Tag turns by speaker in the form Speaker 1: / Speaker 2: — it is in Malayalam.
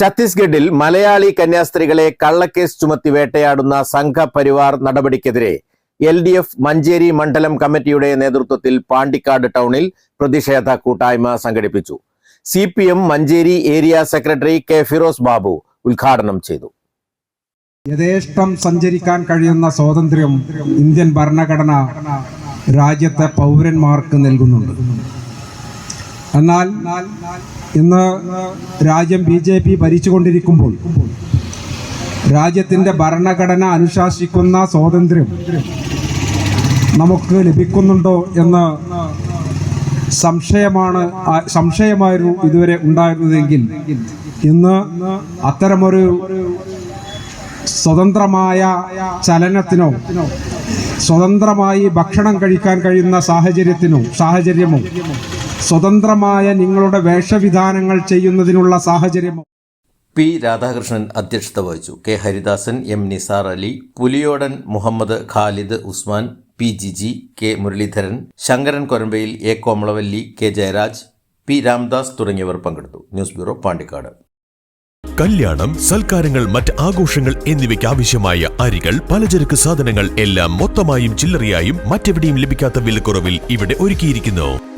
Speaker 1: ഛത്തീസ്ഗഡിൽ മലയാളി കന്യാസ്ത്രീകളെ കള്ളക്കേസ് ചുമത്തി വേട്ടയാടുന്ന സംഘപരിവാർ നടപടിക്കെതിരെ എൽ ഡി എഫ് മഞ്ചേരി മണ്ഡലം കമ്മിറ്റിയുടെ നേതൃത്വത്തിൽ പാണ്ടിക്കാട് ടൗണിൽ പ്രതിഷേധ കൂട്ടായ്മ സംഘടിപ്പിച്ചു. C P M Manjeri area secretary K Firoz Babu ഉദ്ഘാടനം ചെയ്തു.
Speaker 2: യഥേഷ്ടം സഞ്ചരിക്കാൻ കഴിയുന്ന സ്വാതന്ത്ര്യം ഇന്ത്യൻ ഭരണഘടന രാജ്യത്തെ പൗരന്മാർക്ക് നൽകുന്നുണ്ട്. എന്നാൽ ഇന്ന് രാജ്യം ബി ജെ പി ഭരിച്ചുകൊണ്ടിരിക്കുമ്പോൾ രാജ്യത്തിന്റെ ഭരണഘടന അനുശാസിക്കുന്ന സ്വാതന്ത്ര്യം നമുക്ക് ലഭിക്കുന്നുണ്ടോ എന്ന് സംശയമാണ് സംശയമായിരുന്നു ഇതുവരെ ഉണ്ടായിരുന്നതെങ്കിൽ ഇന്ന് അത്തരമൊരു സ്വതന്ത്രമായ ചലനത്തിനോ സ്വതന്ത്രമായി ഭക്ഷണം കഴിക്കാൻ കഴിയുന്ന സാഹചര്യത്തിനോ സാഹചര്യമോ സ്വതന്ത്രമായ നിങ്ങളുടെ വേഷവിധാനങ്ങൾ ചെയ്യുന്നതിനുള്ള സാഹചര്യമോ
Speaker 1: പി. രാധാകൃഷ്ണൻ അധ്യക്ഷത വഹിച്ചു. K. Haridasan M. Nisar Ali Puliyodan Muhammad Khalid Usman P. Jiji K. Muraleedharan Sankaran Korambayil A. Komalavalli K. Jayaraj P. Ramdas തുടങ്ങിയവർ പങ്കെടുത്തു. News bureau Pandikkad.
Speaker 3: കല്യാണം സൽക്കാരങ്ങൾ മറ്റ് ആഘോഷങ്ങൾ എന്നിവയ്ക്ക് ആവശ്യമായ അരികൾ പലചരക്ക് സാധനങ്ങൾ എല്ലാം മൊത്തമായും ചില്ലറയായും മറ്റെവിടെയും ലഭിക്കാത്ത വിലക്കുറവിൽ ഇവിടെ ഒരുക്കിയിരിക്കുന്നു.